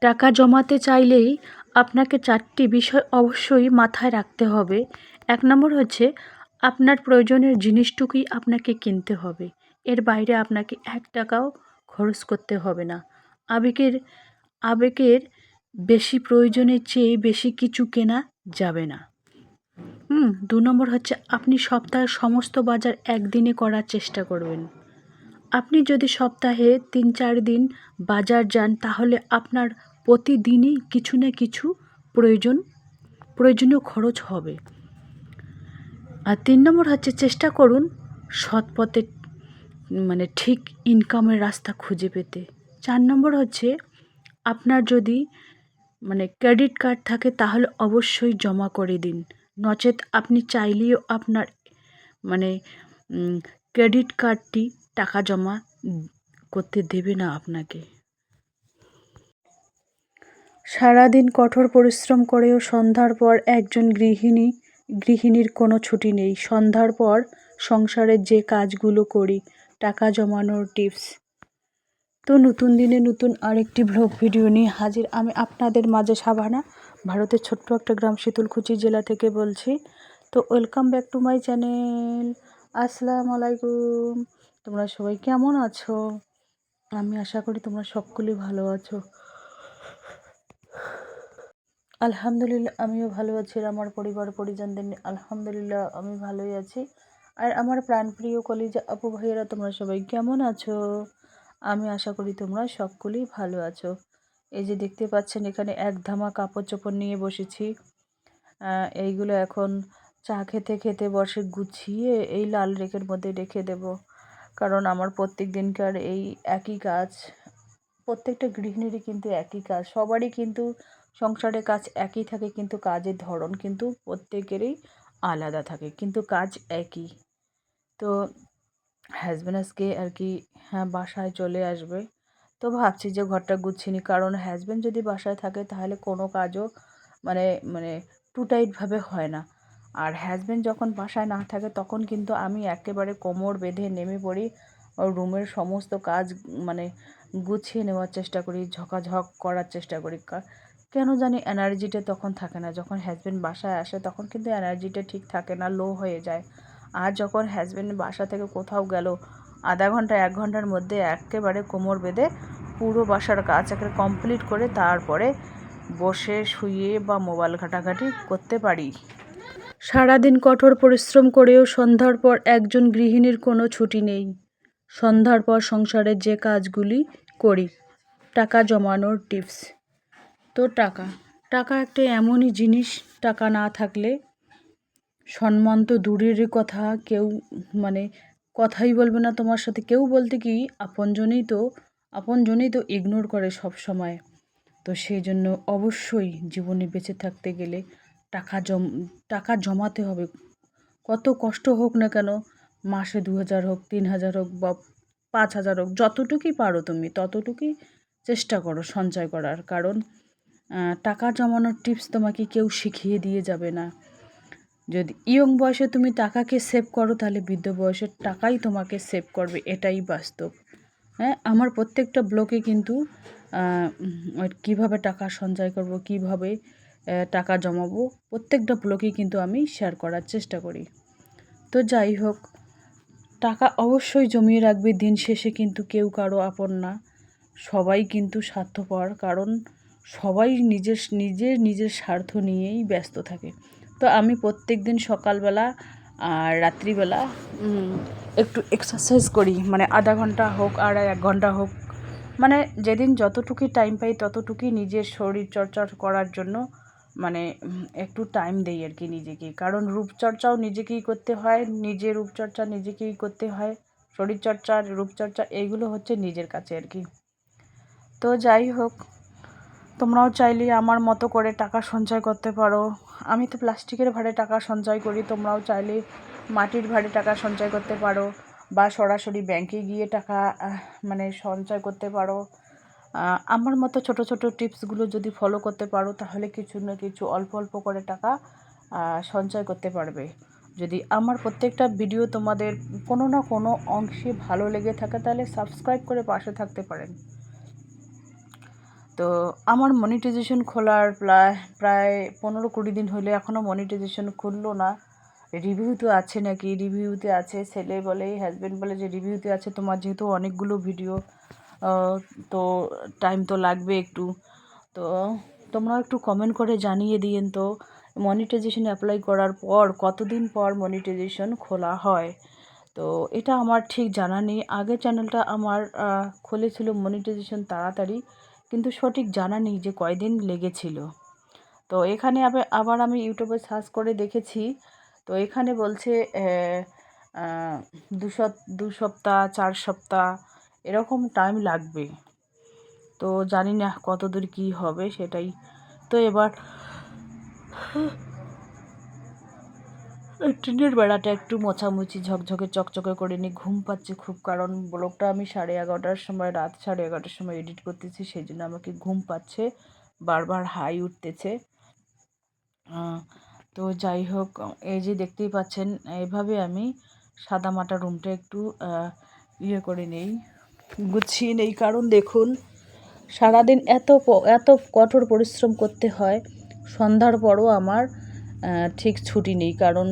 টাকা জমাতে চাইলেই আপনাকে চারটি বিষয় অবশ্যই মাথায় রাখতে হবে। এক নম্বর হচ্ছে, আপনার প্রয়োজনের জিনিসটুকুই আপনাকে কিনতে হবে। এর বাইরে আপনাকে এক টাকাও খরচ করতে হবে না। আবেগের আবেগের বেশি প্রয়োজনের চেয়ে বেশি কিছু কেনা যাবে না। হুম, দু নম্বর হচ্ছে, আপনি সপ্তাহের সমস্ত বাজার একদিনে করার চেষ্টা করবেন। আপনি যদি সপ্তাহে তিন চার দিন বাজার যান, তাহলে আপনার প্রতিদিনই কিছু না কিছু প্রয়োজন, প্রয়োজনীয় খরচ হবে। আর তিন নম্বর হচ্ছে চেষ্টা করুন সৎ পথে মানে ঠিক ইনকামের রাস্তা খুঁজে পেতে। চার নম্বর হচ্ছে আপনার যদি মানে ক্রেডিট কার্ড থাকে, তাহলে অবশ্যই জমা করে দিন। নচেত আপনি চাইলেও আপনার মানে ক্রেডিট কার্ডটি টাকা জমা করতে দেবে না আপনাকে। সারাদিন কঠোর পরিশ্রম করেও সন্ধ্যার পর একজন গৃহিণী, গৃহিণীর কোনো ছুটি নেই। সন্ধ্যার পর সংসারের যে কাজগুলো করি, টাকা জমানোর টিপস। তো নতুন দিনে নতুন আরেকটি ভ্লগ ভিডিও নিয়ে হাজির আমি আপনাদের মাঝে সাবানা ভারতের ছোট্ট একটা গ্রাম শীতলকুচি জেলা থেকে বলছি। তো welcome back to my channel. আসসালামু আলাইকুম। তোমরা সবাই কেমন আছো? আমি আশা করি তোমরা সকলেই ভালো আছো। আলহামদুলিল্লাহ, আমিও ভালো আছি আমার পরিবার, পরিজনদের আলহামদুলিল্লাহ আমি ভালোই আছি। আর আমার প্রাণপ্রিয় কলিজা আপু ভাইয়েরা, তোমরা সবাই কেমন আছো? আমি আশা করি তোমরা সকলেই ভালো আছো। এই যে দেখতে পাচ্ছেন, এখানে এক ধামা কাপড় চোপড় নিয়ে বসেছি। এইগুলো এখন চা খেতে খেতে বসে গুছিয়ে এই লাল রেখের মধ্যে রেখে দেব। কারণ আমার প্রত্যেক দিনকার এই একই কাজ, প্রত্যেকটা গৃহিণীরই কিন্তু একই কাজ, সবারই কিন্তু সংসারের কাজ একই থাকে, কিন্তু কাজের ধরন কিন্তু প্রত্যেকেরই আলাদা থাকে, কিন্তু কাজ একই। তো হাজব্যান্ড আজকে আর কি হ্যাঁ বাসায় চলে আসবে। তো ভাবছি যে ঘরটা গুছিয়ে নিই, কারণ হাজব্যান্ড যদি বাসায় থাকে তাহলে কোনো কাজও মানে মানে টু টাইটভাবে হয় না। আর হাজব্যান্ড যখন বাসায় না থাকে, তখন কিন্তু আমি একেবারে কোমর বেঁধে নেমে পড়ি রুমের সমস্ত কাজ মানে গুছিয়ে নেওয়ার চেষ্টা করি, ঝকাঝক করার চেষ্টা করি। কেন জানি এনার্জিটা তখন থাকে না। যখন হাজব্যান্ড বাসায় আসে, তখন কিন্তু এনার্জিটা ঠিক থাকে না লো হয়ে যায়। আর যখন হাজব্যান্ড বাসা থেকে কোথাও গেল, আধা ঘণ্টা, এক ঘণ্টার মধ্যে একেবারে কোমর বেঁধে পুরো বাসার কাজ একে কমপ্লিট করে তারপরে বসে, শুয়ে বা মোবাইল ঘাটাঘাটি করতে পারি। সারাদিন কঠোর পরিশ্রম করেও সন্ধ্যার পর একজন গৃহিণীর কোনো ছুটি নেই। সন্ধ্যার পর সংসারের যে কাজগুলি করি, টাকা জমানোর টিপস। তো টাকা টাকা একটা এমনই জিনিস, টাকা না থাকলে সম্মান তো দূরের কথা, কেউ মানে কথাই বলবে না তোমার সাথে। কেউ বলতে কি, আপনজনেই তো আপনজনেই তো ইগনোর করে সব সময় তো সেই জন্য অবশ্যই জীবনে বেঁচে থাকতে গেলে টাকা জম, টাকা জমাতে হবে। কত কষ্ট হোক না কেন, মাসে দু হাজার হোক তিন হাজার হোক বা পাঁচ হাজার হোক, যতটুকুই পারো তুমি, ততটুকুই চেষ্টা করো সঞ্চয় করার। কারণ টাকা জমানোর টিপস তোমাকে কেউ শিখিয়ে দিয়ে যাবে না। যদি ইয়ং বয়সে তুমি টাকাকে সেভ করো, তাহলে বৃদ্ধ বয়সের টাকাই তোমাকে সেভ করবে, এটাই বাস্তব। হ্যাঁ আমার প্রত্যেকটা ব্লকে কিন্তু কীভাবে টাকা সঞ্চয় করব, কীভাবে টাকা জমাবো। প্রত্যেকটা ব্লকেই কিন্তু আমি শেয়ার করার চেষ্টা করি। তো যাই হোক, টাকা অবশ্যই জমিয়ে রাখবে দিন শেষে কিন্তু কেউ কারও আপন না। সবাই কিন্তু স্বার্থপর, কারণ সবাই নিজের নিজের নিজের স্বার্থ নিয়েই ব্যস্ত থাকে। তো আমি প্রত্যেক দিন সকালবেলা আর রাত্রিবেলা একটু এক্সারসাইজ করি। মানে আধা ঘণ্টা হোক, আর এক ঘণ্টা হোক। মানে যেদিন যতটুকুই টাইম পাই ততটুকুই নিজের শরীর চর্চা করার জন্য মানে একটু টাইম দেই আর কি নিজেকে কারণ রূপচর্চাও নিজেকেই করতে হয়, নিজের রূপচর্চা নিজেকেই করতে হয়, শরীরচর্চা, রূপচর্চা এইগুলো হচ্ছে নিজের কাছে আর কি। তো যাই হোক, তোমরাও চাইলে আমার মতো করে টাকা সঞ্চয় করতে পারো। আমি তো প্লাস্টিকের ভাড়ে টাকা সঞ্চয় করি, তোমরাও চাইলে মাটির ভাড়ে টাকা সঞ্চয় করতে পারো, বা সরাসরি ব্যাংকে গিয়ে টাকা মানে সঞ্চয় করতে পারো। আমার মতো ছোট ছোট টিপসগুলো যদি ফলো করতে পারো, তাহলে কিছু না কিছু অল্প অল্প করে টাকা সঞ্চয় করতে পারবে। যদি আমার প্রত্যেকটা ভিডিও তোমাদের কোনো না কোনো অংশে ভালো লেগে থাকে, তাহলে সাবস্ক্রাইব করে পাশে থাকতে পারেন। তো আমার মনিটাইজেশন খোলার প্রায় প্রায় পনেরো কুড়ি দিন হলে এখনও মনিটাইজেশন খুললো না। রিভিউ তো আছে নাকি? রিভিউতে আছে, ছেলে বলে হাজব্যান্ড বলে যে রিভিউতে আছে, তোমার যেহেতু অনেকগুলো ভিডিও তো টাইম তো লাগবে একটু। তো তোমরা একটু কমেন্ট করে জানিয়ে দিয়েন তো মনিটাইজেশন অ্যাপ্লাই করার পর কতদিন পর মনিটাইজেশন খোলা হয়? তো এটা আমার ঠিক জানা নেই। আগের চ্যানেলটা আমার খুলেছিল মনিটাইজেশন তাড়াতাড়ি, কিন্তু সঠিক জানা নেই যে কয়দিন লেগেছিল। তো এখানে আবার আমি ইউটিউবে সার্চ করে দেখেছি। তো এখানে বলছে দু সপ্তাহ, চার সপ্তাহ এরকম টাইম লাগবে। তো জানি না কত দূর কী হবে সেটাই। তো এবার ট্রেনের বেড়াটা একটু মোছামুছি, ঝকঝকে, চকচকে করে নিই। ঘুম পাচ্ছে খুব, কারণ ব্লগটা আমি সাড়ে এগারোটার সময়, রাত সাড়ে এগারোটার সময় এডিট করতেছি সেই জন্য আমাকে ঘুম পাচ্ছে, বারবার হাই উঠতেছে। তো যাই হোক, এই যে দেখতেই পাচ্ছেন, এভাবে আমি সাদা মাটা রুমটা একটু ইয়ে করে নেই। গুছিয়ে নেই। কারণ দেখুন, সারাদিন এত এত কঠোর পরিশ্রম করতে হয়। সন্ধ্যার পরও আমার ঠিক ছুটি নেই। কারণ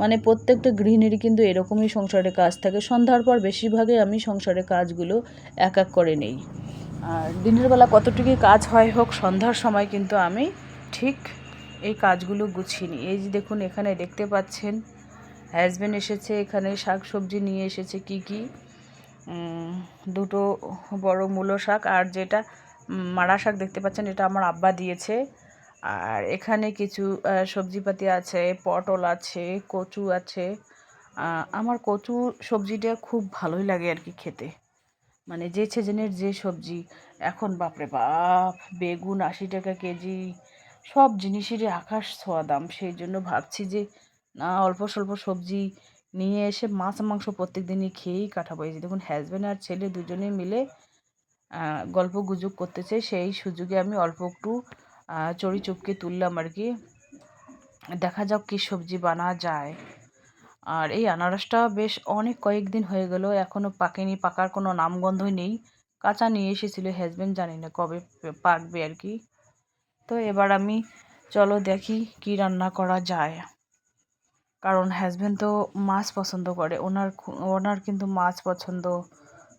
মানে প্রত্যেকটা গৃহিণীরই কিন্তু এরকমই সংসারে কাজ থাকে। সন্ধ্যার পর বেশিরভাগই আমি সংসারের কাজগুলো এক এক করে নেই। আর দিনের বেলা কতটুকু কাজ হয় হোক, সন্ধ্যার সময় কিন্তু আমি ঠিক এই কাজগুলো গুছিয়ে নিই। এই যে দেখুন, এখানে দেখতে পাচ্ছেন হাজব্যান্ড এসেছে, এখানে শাক সবজি নিয়ে এসেছে, কি কি। দুটো বড় মূলো শাক আর যেটা মারা শাক দেখতে পাচ্ছেন, এটা আমার আব্বা দিয়েছে। আর এখানে কিছু সবজিপাতি আছে, পটল আছে, কচু আছে। আমার কচু সবজিটা খুব ভালোই লাগে আর কি খেতে। মানে যে সিজনের যে সবজি, এখন বাপরে বাপ, বেগুন আশি টাকা কেজি, সব জিনিসেরই আকাশ ছোঁয়া দাম। সেই জন্য ভাবছি যে, না, অল্প স্বল্প সবজি নিয়ে এসে মাছ মাংস প্রত্যেক দিনই খেয়েই কাটাবো। এই যে দেখুন হাজব্যান্ড আর ছেলে দুজনে মিলে গল্প গুজব করতেছে সেই সুযোগে আমি অল্প একটু চড়ি চুপকে তুললাম আর কি। দেখা যাক কী সবজি বানা যায়। আর এই আনারসটা বেশ অনেক কয়েকদিন হয়ে গেল এখনও পাকেনি, পাকার কোনো নামগন্ধই নেই। কাঁচা নিয়ে এসেছিল হাজব্যান্ড জানি না কবে পাকবে আর কি। তো এবার আমি, চলো দেখি কি রান্না করা যায়। কারণ হাজব্যান্ড তো মাছ পছন্দ করে। ওনার ওনার কিন্তু মাছ পছন্দ,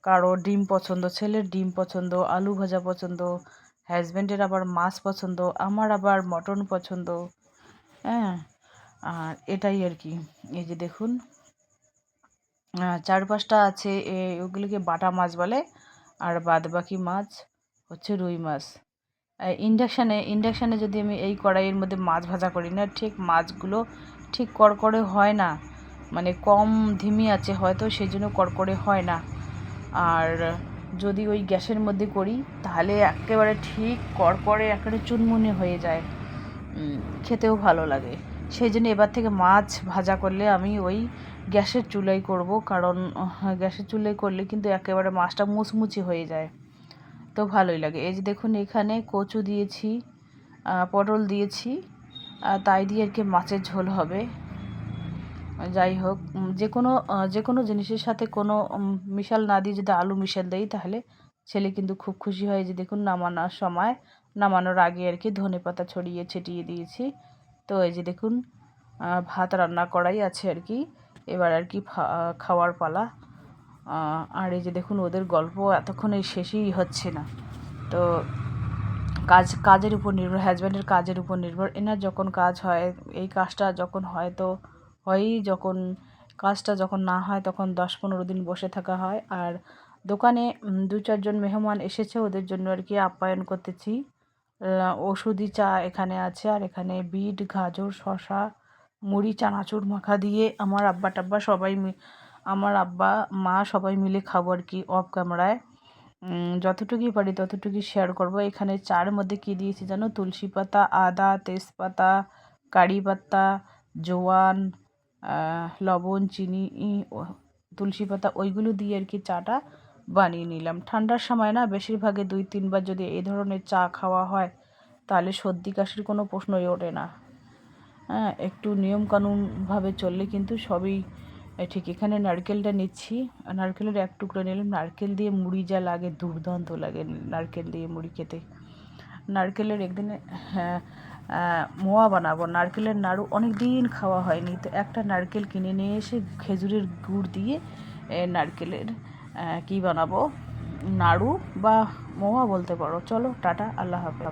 কারও ডিম পছন্দ, ছেলের ডিম পছন্দ, আলু ভাজা পছন্দ হাজব্যান্ডের আবার মাছ পছন্দ, আমার আবার মটন পছন্দ। হ্যাঁ আর এটাই আর কি। এই যে দেখুন চার পাঁচটা আছে ওগুলিকে বাটা মাছ বলে, আর বাদ বাকি মাছ হচ্ছে রুই মাছ। ইন্ডাকশানে ইন্ডাকশানে যদি আমি এই কড়াইয়ের মধ্যে মাছ ভাজা করি না, ঠিক মাছগুলো ঠিক কড়কড়ে হয় না। মানে কম ধিমি আছে হয়তো সেই জন্য কড়কড়ে হয় না। আর যদি ওই গ্যাসের মধ্যে করি, তাহলে একেবারে ঠিক কড়কড়ে একেবারে চুনমুনে হয়ে যায়। খেতেও ভালো লাগে। সেই জন্য এবার থেকে মাছ ভাজা করলে আমি ওই গ্যাসের চুলাই করব, কারণ গ্যাসের চুলাই করলে কিন্তু একেবারে মাছটা মুচমুচি হয়ে যায়। তো ভালোই লাগে। এই যে দেখুন, এখানে কচু দিয়েছি পটল দিয়েছি তাই দিয়ে আর কি মাছের ঝোল হবে। যাই হোক যে কোনো যে কোনো জিনিসের সাথে কোনো মিশাল না দিয়ে যদি আলু মিশাল দেই, তাহলে ছেলে কিন্তু খুব খুশি হয় যে দেখুন নামানোর সময়, নামানোর আগে আর কি ধনে পাতা ছড়িয়ে ছিটিয়ে দিয়েছি। তো এই যে দেখুন ভাত রান্না করাই আছে আর কি। এবার আর কি খাওয়ার পালা। আর এই যে দেখুন, ওদের গল্প এতক্ষণ শেষই হচ্ছে না। তো কাজ, কাজের উপর নির্ভর হাজব্যান্ডের কাজের উপর নির্ভর। এনার যখন কাজ হয়, এই কাজটা যখন হয় তো হয়ই যখন কাজটা যখন না হয় তখন দশ পনেরো দিন বসে থাকা হয়। আর দোকানে দু চারজন মেহমান এসেছে, ওদের জন্য আর কি আপ্যায়ন করতেছি। ওষুধি চা এখানে আছে আর এখানে বিট, গাজর শশা মুড়ি, চানাচুর, মাখা দিয়ে আমার আব্বা টাব্বা সবাই আমার আব্বা, মা সবাই মিলে খাব আর কি অফ ক্যামেরায় যতটুকুই পারি ততটুকুই শেয়ার করব। এখানে চার মধ্যে কী দিয়েছি জানো? তুলসী পাতা, আদা, তেজপাতা, কারি পাতা, জোয়ান লবণ, চিনি তুলসী পাতা, ওইগুলো দিয়ে আর কি চাটা বানিয়ে নিলাম। ঠান্ডার সময় না বেশিরভাগে দুই, তিনবার যদি এই ধরনের চা খাওয়া হয়, তাহলে সর্দি, কাশির কোনো প্রশ্নই ওঠে না। হ্যাঁ একটু নিয়মকানুনভাবে চললে কিন্তু সবই ঠিক, এখানে নারকেলটা নিচ্ছি। নারকেলের এক টুকরো নিলাম। নারকেল দিয়ে মুড়ি যা লাগে, দুর্দান্ত লাগে নারকেল দিয়ে মুড়ি খেতে। নারকেলের একদিনে হ্যাঁ মোয়া বানাবো। নারকেলের নাড়ু অনেক দিন খাওয়া হয়নি। তো একটা নারকেল কিনে নিয়ে এসে খেজুরের গুড় দিয়ে নারকেলের কি বানাবো? নাড়ু বা মোয়া বলতে পারো। চলো, টাটা, আল্লাহ হাফেজ।